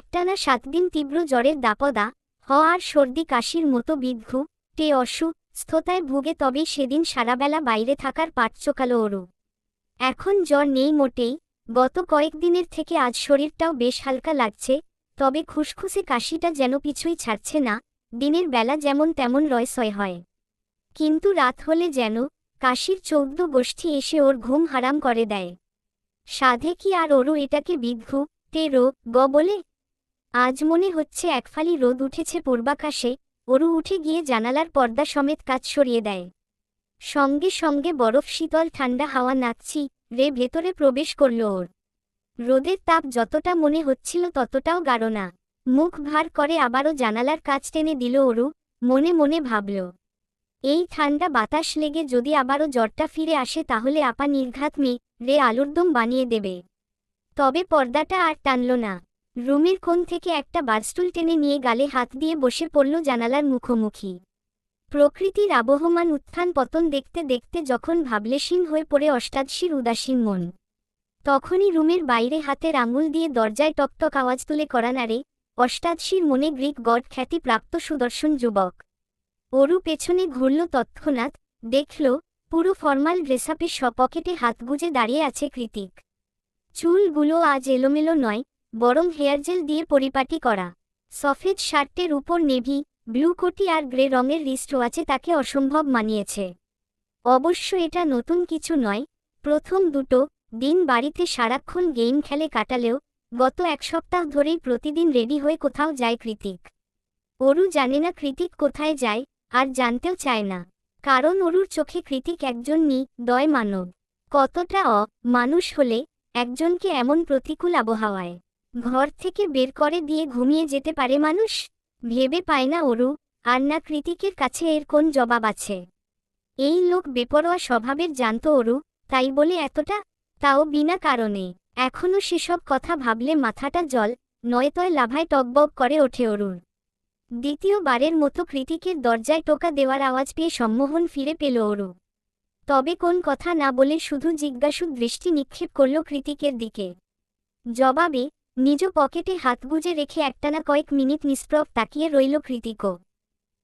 একটানা সাত দিন তীব্র জ্বরের দাপদা, হ আর সর্দি কাশির মতো বিদ্ধু টে অসুস্থতায় ভুগে তবেই সেদিন সারাবেলা বাইরে থাকার পাট চোকালো ওরু। এখন জ্বর নেই মোটেই, গত কয়েকদিনের থেকে আজ শরীরটাও বেশ হালকা লাগছে, তবে খুসখুসে কাশিটা যেন পিছুই ছাড়ছে না, দিনের বেলা যেমন তেমন রয়সয় হয়। কিন্তু রাত হলে যেন, কাশির চৌদ্দ গোষ্ঠী এসে ওর ঘুম হারাম করে দেয়। সাধে কি আর ওরু এটাকে বিদ্ধু তে রো, গ বলে? আজ মনে হচ্ছে একফালি রোদ উঠেছে পূর্বাকাশে ওরু উঠে গিয়ে জানালার পর্দা সমেত কাজ সরিয়ে দেয়। সঙ্গে সঙ্গে বরফ, শীতল, ঠান্ডা হাওয়া নাচছি, রে ভেতরে প্রবেশ করল ওর। রোদের তাপ যতটা মনে হচ্ছিল ততটাও গাঢ় না। মুখ ভার করে আবারও জানালার কাজ টেনে দিল ওরু মনে মনে ভাবল, এই ঠান্ডা বাতাস লেগে যদি আবারও জ্বরটা ফিরে আসে তাহলে আপা নির্ঘাত মি, রে আলুরদম বানিয়ে দেবে। তবে পর্দাটা আর টানল না। রুমের কোণ থেকে একটা বারস্টুল টেনে নিয়ে গালে হাত দিয়ে বসে পড়ল জানালার মুখোমুখি। প্রকৃতির আবহমান উত্থান পতন দেখতে দেখতে যখন ভাবলেশীন হয়ে পড়ে অষ্টাদশীর উদাসীন মন। তখনই রুমের বাইরে হাতের আঙুল দিয়ে দরজায় টকটক আওয়াজ তুলে করা নাড়ে অষ্টাদশীর মনে গ্রিক গড খ্যাতি প্রাপ্ত সুদর্শন যুবক। ওরু পেছনে ঘুরল তৎক্ষণাৎ, দেখল, পুরো ফর্মাল ড্রেসআপে পকেটে হাত গুজে দাঁড়িয়ে আছে কৃতিক। চুলগুলো আজ এলোমেলো নয় বরং হেয়ারজেল দিয়ে পরিপাটি করা। সফেদ শার্টের উপর নেভি, ব্লু কোটি আর গ্রে রঙের রিস্ট ওয়াচে তাকে অসম্ভব মানিয়েছে। অবশ্য এটা নতুন কিছু নয়, প্রথম দুটো দিন বাড়িতে সারাক্ষণ গেম খেলে কাটালেও গত এক সপ্তাহ ধরেই প্রতিদিন রেডি হয়ে কোথাও যায় কৃতিক। অরু জানে না কৃতিক কোথায় যায়, আর জানতেও চায় না। কারণ অরুর চোখে কৃতিক একজন নি, দয় মানব। কতটা অ, মানুষ হলে একজনকে এমন প্রতিকূল আবহাওয়ায়। ঘর থেকে বের করে দিয়ে ঘুমিয়ে যেতে পারে মানুষ? ভেবে পায় না ওরু আর না কৃতিকের কাছে এর কোন জবাব আছে? এই লোক বেপরোয়া স্বভাবের জানত ওরু তাই বলে এতটা? তাও বিনা কারণে। এখনও সেসব কথা ভাবলে মাথাটা জল, নয়তয় লাভায় টকবক করে ওঠে অরুর দ্বিতীয়বারের মতো কৃতিকের দরজায় টোকা দেওয়ার আওয়াজ পেয়ে সম্মোহন ফিরে পেল অরু। তবে কোন কথা না বলে শুধু জিজ্ঞাসু দৃষ্টি নিক্ষেপ করল কৃতিকের দিকে। জবাবে নিজ পকেটে হাত গুজে রেখে একটানা কয়েক মিনিট নিষ্প্রব তাকিয়ে রইল কৃতিকও।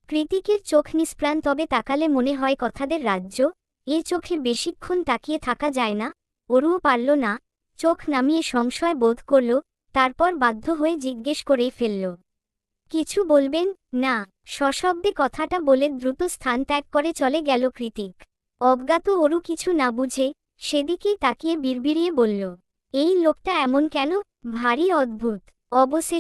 কৃতিকের চোখ নিষ্প্রাণ, তবে তাকালে মনে হয় কথাদের রাজ্য। এ চোখে বেশিক্ষণ তাকিয়ে থাকা যায় না ওরুও পারল না। চোখ নামিয়ে সংশয় বোধ করল, তারপর বাধ্য হয়ে জিজ্ঞেস করেই ফেলল, কিছু বলবেন? না। সশব্দে কথাটা বলে দ্রুত স্থান ত্যাগ করে চলে গেল কৃতিক। অজ্ঞাত ওরু কিছু না বুঝে সেদিকেই তাকিয়ে বিড়বিড়িয়ে বলল এই লোকটা এমন কেন? ভারী অদ্ভুত। অবশেষে